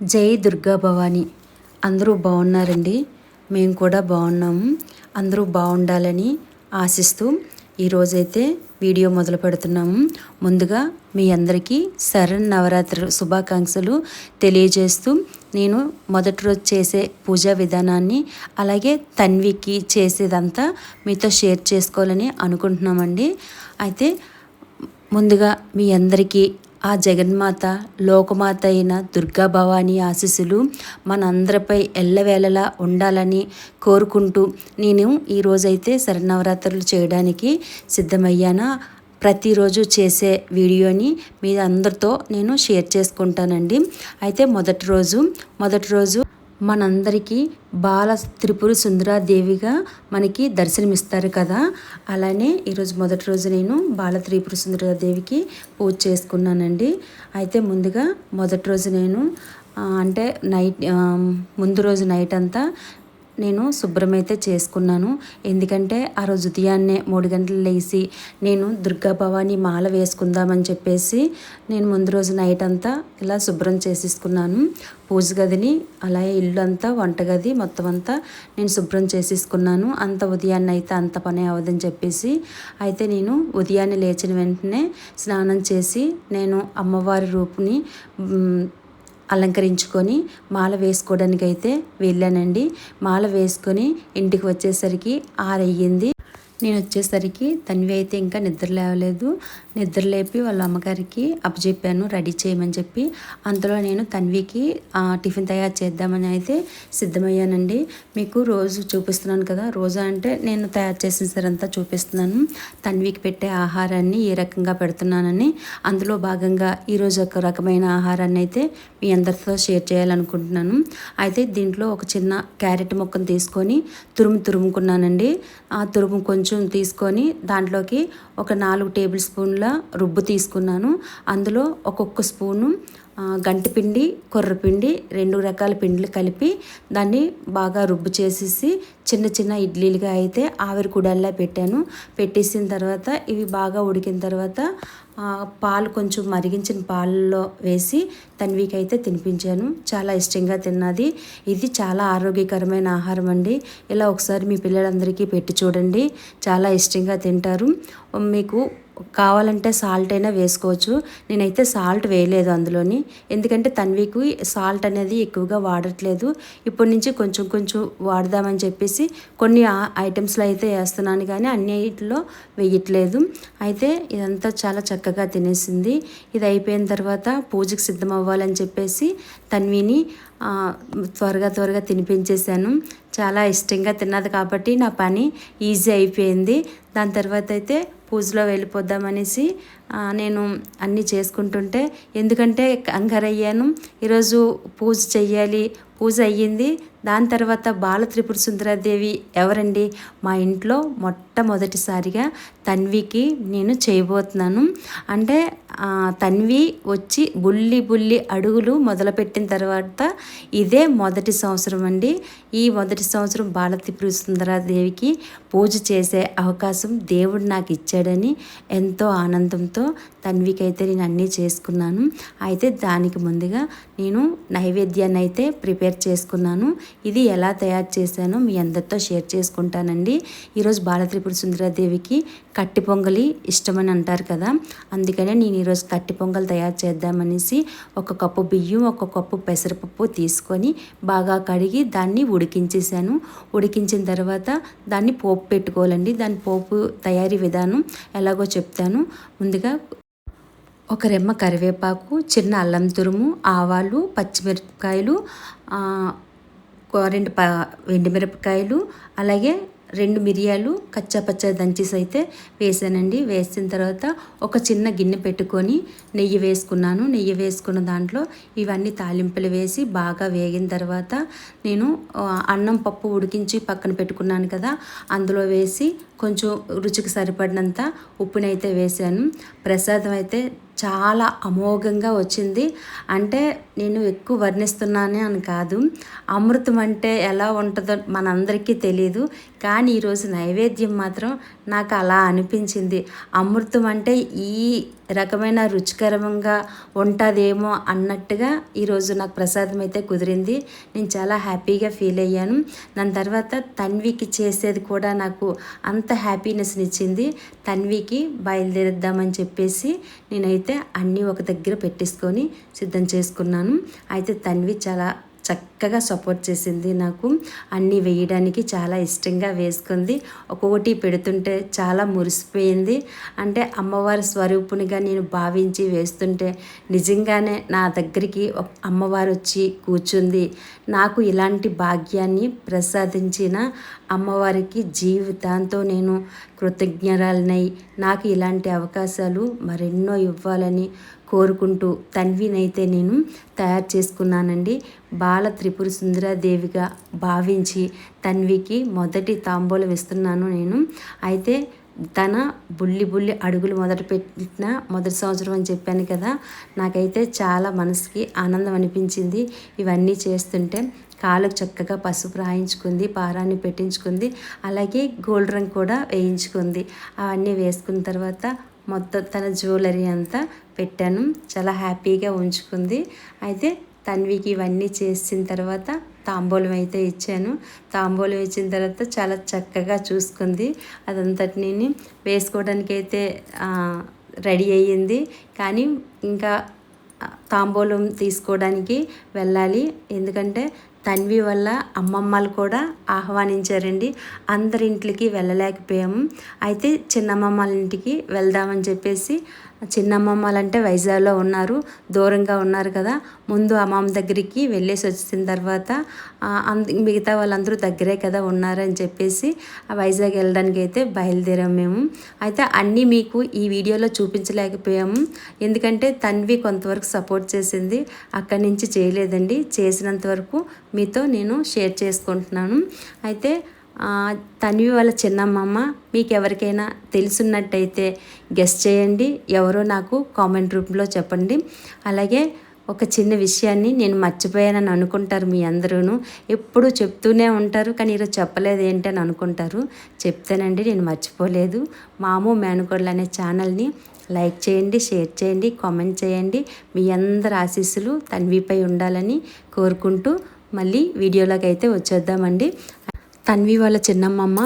జై దుర్గా భవాని. అందరూ బాగున్నారండి? మేము కూడా బాగున్నాము. అందరూ బాగుండాలని ఆశిస్తూ ఈరోజైతే వీడియో మొదలు పెడుతున్నాము. ముందుగా మీ అందరికీ శరణ్ నవరాత్రి శుభాకాంక్షలు తెలియజేస్తూ నేను మొదటి రోజు చేసే పూజా విధానాన్ని అలాగే తన్వికి చేసేదంతా మీతో షేర్ చేసుకోవాలని అనుకుంటున్నామండి. అయితే ముందుగా మీ అందరికీ ఆ జగన్మాత లోకమాత అయిన దుర్గా భవానీ ఆశీస్సులు మనందరిపై ఎల్లవేళలా ఉండాలని కోరుకుంటూ నేను ఈరోజైతే శరణవరాత్రులు చేయడానికి సిద్ధమయ్యానా? ప్రతిరోజు చేసే వీడియోని మీ అందరితో నేను షేర్ చేసుకుంటానండి. అయితే మొదటి రోజు మొదటి రోజు మనందరికీ బాల త్రిపుర సుందరాదేవిగా మనకి దర్శనమిస్తారు కదా. అలానే ఈరోజు మొదటి రోజు నేను బాల త్రిపుర సుందరాదేవికి పూజ చేసుకున్నానండి. అయితే ముందుగా మొదటి రోజు నేను అంటే నైట్ ముందు రోజు నైట్ అంతా నేను శుభ్రమైతే చేసుకున్నాను. ఎందుకంటే ఆ రోజు ఉదయాన్నే మూడు గంటలు లేచి నేను దుర్గా భవాని మాల వేసుకుందామని చెప్పేసి నేను ముందు రోజు నైట్ అంతా ఇలా శుభ్రం చేసేసుకున్నాను. పూజ గదిని అలాగే ఇల్లు అంతా వంటగది మొత్తం అంతా నేను శుభ్రం చేసేసుకున్నాను. అంత ఉదయాన్నే అయితే అంత పని అవ్వదని చెప్పేసి అయితే నేను ఉదయాన్నే లేచిన వెంటనే స్నానం చేసి నేను అమ్మవారి రూపుని అలంకరించుకొని మాల వేసుకోవడానికి అయితే వెళ్ళానండి. మాల వేసుకొని ఇంటికి వచ్చేసరికి ఆరయ్యింది. నేను వచ్చేసరికి తన్వి అయితే ఇంకా నిద్ర లేవలేదు. నిద్ర లేపి వాళ్ళ అమ్మగారికి అప్పచెప్పాను రెడీ చేయమని చెప్పి. అంతలో నేను తన్వికి టిఫిన్ తయారు చేద్దామని అయితే సిద్ధమయ్యానండి. మీకు రోజు చూపిస్తున్నాను కదా రోజు అంటే నేను తయారు చేసిన సరంతా చూపిస్తున్నాను. తన్వికి పెట్టే ఆహారాన్ని ఏ రకంగా పెడుతున్నానని అందులో భాగంగా ఈరోజు ఒక రకమైన ఆహారాన్ని అయితే మీ అందరితో షేర్ చేయాలనుకుంటున్నాను. అయితే దీంట్లో ఒక చిన్న క్యారెట్ మొక్కను తీసుకొని తురుము తురుముకున్నానండి. ఆ తురుము కొంచెం కొంచెం తీసుకొని దాంట్లోకి ఒక నాలుగు టేబుల్ స్పూన్ల రుబ్బు తీసుకున్నాను. అందులో ఒక్కొక్క స్పూను గంటిపిండి కొర్రపిండి రెండు రకాల పిండిలు కలిపి దాన్ని బాగా రుబ్బు చేసేసి చిన్న చిన్న ఇడ్లీలుగా అయితే ఆవిరి కుడల్లా పెట్టాను. పెట్టేసిన తర్వాత ఇవి బాగా ఉడికిన తర్వాత పాలు కొంచెం మరిగించిన పాలలో వేసి తన్వికి అయితే తినిపించాను. చాలా ఇష్టంగా తిన్నది. ఇది చాలా ఆరోగ్యకరమైన ఆహారం అండి. ఇలా ఒకసారి మీ పిల్లలందరికీ పెట్టి చూడండి. చాలా ఇష్టంగా తింటారు. మీకు కావాలంటే సాల్ట్ అయినా వేసుకోవచ్చు. నేనైతే సాల్ట్ వేయలేదు అందులోని. ఎందుకంటే తన్వికి సాల్ట్ అనేది ఎక్కువగా వాడట్లేదు. ఇప్పటి నుంచి కొంచెం కొంచెం వాడదామని చెప్పేసి కొన్ని ఐటమ్స్లో అయితే వేస్తున్నాను కానీ అన్నిటిలో వేయట్లేదు. అయితే ఇదంతా చాలా చక్కగా తినేసింది. ఇది అయిపోయిన తర్వాత పూజకి సిద్ధం అవ్వాలని చెప్పేసి తన్విని త్వరగా త్వరగా తినిపించేశాను. చాలా ఇష్టంగా తిన్నది కాబట్టి నా పని ఈజీ అయిపోయింది. దాని తర్వాత అయితే పూజలో వెళ్ళిపోద్దామనేసి నేను అన్నీ చేసుకుంటుంటే ఎందుకంటే కంగారయ్యాను. ఈరోజు పూజ చెయ్యాలి. పూజ అయ్యింది. దాని తర్వాత బాల త్రిపుర సుందరాదేవి ఎవరండి? మా ఇంట్లో మొట్టమొదటిసారిగా తన్వికి నేను చేయబోతున్నాను. అంటే తన్వి వచ్చి బుల్లి బుల్లి అడుగులు మొదలుపెట్టిన తర్వాత ఇదే మొదటి సంవత్సరం అండి. ఈ మొదటి సంవత్సరం బాల త్రిపుర సుందరాదేవికి పూజ చేసే అవకాశం దేవుడు నాకు ఇచ్చాడని ఎంతో ఆనందంతో తన్వికి అయితే నేను అన్నీ చేసుకున్నాను. అయితే దానికి ముందుగా నేను నైవేద్యాన్ని అయితే ప్రిపేర్ చేసుకున్నాను. ఇది ఎలా తయారు చేశానో మీ అందరితో షేర్ చేసుకుంటానండి. ఈరోజు బాలత్రిపుర సుందరాదేవికి కట్టి పొంగలి ఇష్టమని అంటారు కదా. అందుకనే నేను ఈరోజు కట్టి పొంగల్ తయారు చేద్దామనేసి ఒక కప్పు బియ్యం ఒక కప్పు పెసరపప్పు తీసుకొని బాగా కడిగి దాన్ని ఉడికించేసాను ఉడికించిన తర్వాత దాన్ని పోపు పెట్టుకోవాలండి. దాని పోపు తయారీ విధానం ఎలాగో చెప్తాను. ముందుగా ఒక రెమ్మ కరివేపాకు చిన్న అల్లం తురుము ఆవాలు పచ్చిమిరపకాయలు రెండు ప ఎండుమిరపకాయలు అలాగే రెండు మిరియాలు కచ్చాపచ్చ దంచేసి అయితే వేసానండి. వేసిన తర్వాత ఒక చిన్న గిన్నె పెట్టుకొని నెయ్యి వేసుకున్నాను. నెయ్యి వేసుకున్న దాంట్లో ఇవన్నీ తాలింపులు వేసి బాగా వేగిన తర్వాత నేను అన్నం పప్పు ఉడికించి పక్కన పెట్టుకున్నాను కదా అందులో వేసి కొంచెం రుచికి సరిపడినంత ఉప్పునైతే వేసాను. ప్రసాదం అయితే చాలా అమోఘంగా వచ్చింది. అంటే నేను ఎక్కువ వర్ణిస్తున్నానే అని కాదు. అమృతం అంటే ఎలా ఉంటుందో మనందరికీ తెలియదు కానీ ఈరోజు నైవేద్యం మాత్రం నాకు అలా అనిపించింది. అమృతం అంటే ఈ రకమైన రుచికరంగా ఉంటుందేమో అన్నట్టుగా ఈరోజు నాకు ప్రసాదం అయితే కుదిరింది. నేను చాలా హ్యాపీగా ఫీల్ అయ్యాను. దాని తర్వాత తన్వికి చేసేది కూడా నాకు అంత హ్యాపీనెస్ని ఇచ్చింది. తన్వికి బయలుదేరుద్దామని చెప్పేసి నేనైతే అయితే అన్నీ ఒక దగ్గర పెట్టేసుకొని సిద్ధం చేసుకున్నాను. అయితే తన్వి చాలా చక్కగా సపోర్ట్ చేసింది నాకు. అన్నీ వేయడానికి చాలా ఇష్టంగా వేసుకుంది. ఒక్కొక్కటి పెడుతుంటే చాలా మురిసిపోయింది. అంటే అమ్మవారి స్వరూపునిగా నేను భావించి వేస్తుంటే నిజంగానే నా దగ్గరికి అమ్మవారు వచ్చి కూర్చుంది. నాకు ఇలాంటి భాగ్యాన్ని ప్రసాదించిన అమ్మవారికి జీవితాంతో నేను కృతజ్ఞరాలనై నాకు ఇలాంటి అవకాశాలు మరెన్నో ఇవ్వాలని కోరుకుంటూ తన్వినైతే నేను తయారు చేసుకున్నానండి. బాల త్రిపుర సుందరాదేవిగా భావించి తన్వికి మొదటి తాంబూలం ఇస్తున్నాను నేను. అయితే తన బుల్లి బుల్లి అడుగులు మొదట పెట్టిన మొదటి సంవత్సరం అని చెప్పాను కదా నాకైతే చాలా మనసుకి ఆనందం అనిపించింది ఇవన్నీ చేస్తుంటే. కాళ్ళకు చక్కగా పసుపు రాయించుకుంది పారాన్ని పెట్టించుకుంది అలాగే గోల్డ్ రంగు కూడా వేయించుకుంది. అవన్నీ వేసుకున్న తర్వాత మొత్తం తన జ్యువెలరీ అంతా పెట్టాను. చాలా హ్యాపీగా ఉంచుకుంది. అయితే తన్వికి ఇవన్నీ చేసిన తర్వాత తాంబూలం అయితే ఇచ్చాను. తాంబూలం ఇచ్చిన తర్వాత చాలా చక్కగా చూసుకుంది. అదంతటిని వేసుకోవడానికి అయితే రెడీ అయ్యింది. కానీ ఇంకా తాంబూలం తీసుకోవడానికి వెళ్ళాలి. ఎందుకంటే తన్వి వల్ల అమ్మమ్మలు కూడా ఆహ్వానించారండి. అందరి ఇంట్లకి వెళ్ళలేకపోయాము. అయితే చిన్నమ్మమ్మల ఇంటికి వెళ్దామని చెప్పేసి చిన్నమ్మమ్మలు అంటే వైజాగ్లో ఉన్నారు. దూరంగా ఉన్నారు కదా. ముందు అమ్మమ్మ దగ్గరికి వెళ్ళేసి వచ్చిన తర్వాత మిగతా వాళ్ళందరూ దగ్గరే కదా ఉన్నారని చెప్పేసి ఆ వైజాగ్ వెళ్ళడానికి అయితే బయలుదేరాం మేము. అయితే అన్నీ మీకు ఈ వీడియోలో చూపించలేకపోయాము. ఎందుకంటే తన్వి కొంతవరకు సపోర్ట్ చేసింది. అక్కడి నుంచి చేయలేదండి. చేసినంత వరకు మీతో నేను షేర్ చేసుకుంటున్నాను. అయితే తన్వి వాళ్ళ చిన్నమ్మమ్మ మీకు ఎవరికైనా తెలుసున్నట్టయితే గెస్ట్ చేయండి. ఎవరో నాకు కామెంట్ రూపంలో చెప్పండి. అలాగే ఒక చిన్న విషయాన్ని నేను మర్చిపోయానని అనుకుంటారు మీ అందరూ ఎప్పుడు చెప్తూనే ఉంటారు కానీ ఈరోజు చెప్పలేదు ఏంటి అని అనుకుంటారు. చెప్తానండి నేను మర్చిపోలేదు. మాము మేనుకోడలు అనే ఛానల్ని లైక్ చేయండి షేర్ చేయండి కామెంట్ చేయండి. మీ అందరి ఆశీస్సులు తన్విపై ఉండాలని కోరుకుంటూ మళ్ళీ వీడియోలోకి అయితే వచ్చేద్దామండి. తన్వి వాళ్ళ చిన్నమ్మమ్మ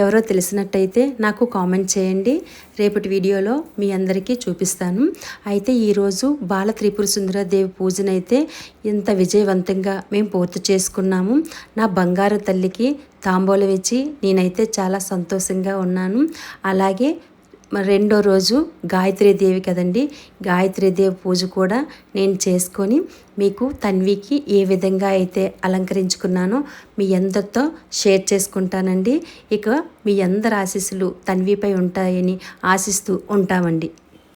ఎవరో తెలిసినట్టయితే నాకు కామెంట్ చేయండి. రేపటి వీడియోలో మీ అందరికీ చూపిస్తాను. అయితే ఈరోజు బాల త్రిపుర సుందరదేవి పూజనైతే ఇంత విజయవంతంగా మేము పూర్తి చేసుకున్నాము. నా బంగారు తల్లికి తాంబూలం ఇచ్చి నేనైతే చాలా సంతోషంగా ఉన్నాను. అలాగే రెండో రోజు గాయత్రీదేవి కదండి. గాయత్రీదేవి పూజ కూడా నేను చేసుకొని మీకు తన్వికి ఏ విధంగా అయితే అలంకరించుకున్నానో మీ అందరితో షేర్ చేసుకుంటానండి. ఇక మీ అందరి ఆశీస్సులు తన్విపై ఉంటాయని ఆశిస్తూ ఉంటామండి.